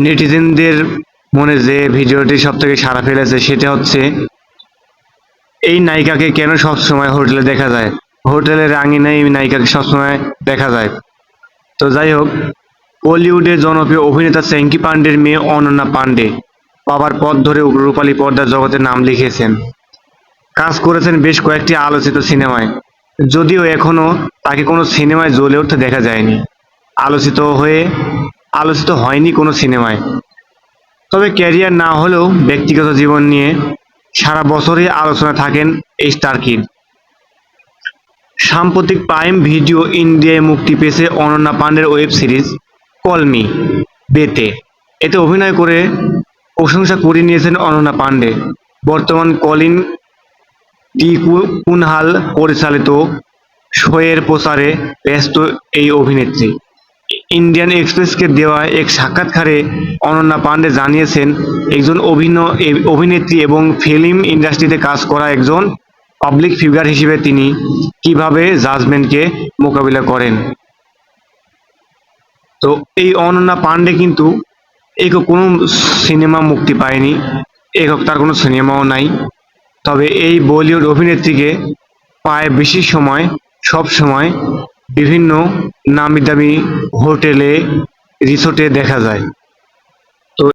নেটিজেনদের মনে যে ভিডিওটি সব থেকে সাড়া ফেলেছে সেটা হচ্ছে এই নায়িকাকে কেন সবসময় হোটেলে দেখা যায়? হোটেলের আঙিনায় এই নায়িকাকে সবসময় দেখা যায়। তো যাই হোক বলিউডের জনপ্রিয় অভিনেতা স্যাঙ্কি পান্ডের মেয়ে অনন্যা পান্ডে বাবার পথ ধরে রূপালী পর্দার জগতে নাম লিখেছেন। কাজ করেছেন বেশ কয়েকটি আলোচিত সিনেমায়। যদিও এখনও তাকে কোনো সিনেমায় জ্বলে উঠতে দেখা যায়নি। আলোচিত হয়ে আলোচিত হয়নি কোনো সিনেমায়। তবে ক্যারিয়ার না হলেও ব্যক্তিগত জীবন নিয়ে সারা বছরই আলোচনা থাকেন এই স্টার কিড সাম্প্রতিক প্রাইম ভিডিও ইন্ডিয়ায় মুক্তি পেয়েছে অনন্যা পান্ডের ওয়েব সিরিজ কলমি বেতে। এতে অভিনয় করে প্রশংসা করে নিয়েছেন অনন্যা পান্ডে। বর্তমান কলিন টি কুনহাল পরিচালিত শোয়ের প্রচারে ব্যস্ত এই অভিনেত্রী। ইন্ডিয়ান এক্সপ্রেসকে দেওয়া এক সাক্ষাৎকারে অনন্যা পান্ডে জানিয়েছেন, একজন অভিনয় অভিনেত্রী এবং ফিল্ম ইন্ডাস্ট্রিতে কাজ করা একজন পাবলিক ফিগার হিসেবে তিনি কীভাবে জাজমেন্টকে মোকাবিলা করেন? তো এই অনন্যা পান্ডে কিন্তু একক কোনো সিনেমা মুক্তি পায়নি একক তার কোনো সিনেমাও নাই। তবে এই বলিউড অভিনেত্রীকে প্রায় বেশি সময়, সব সময় বিভিন্ন নামি দামি হোটেলে রিসোর্টে দেখা যায়।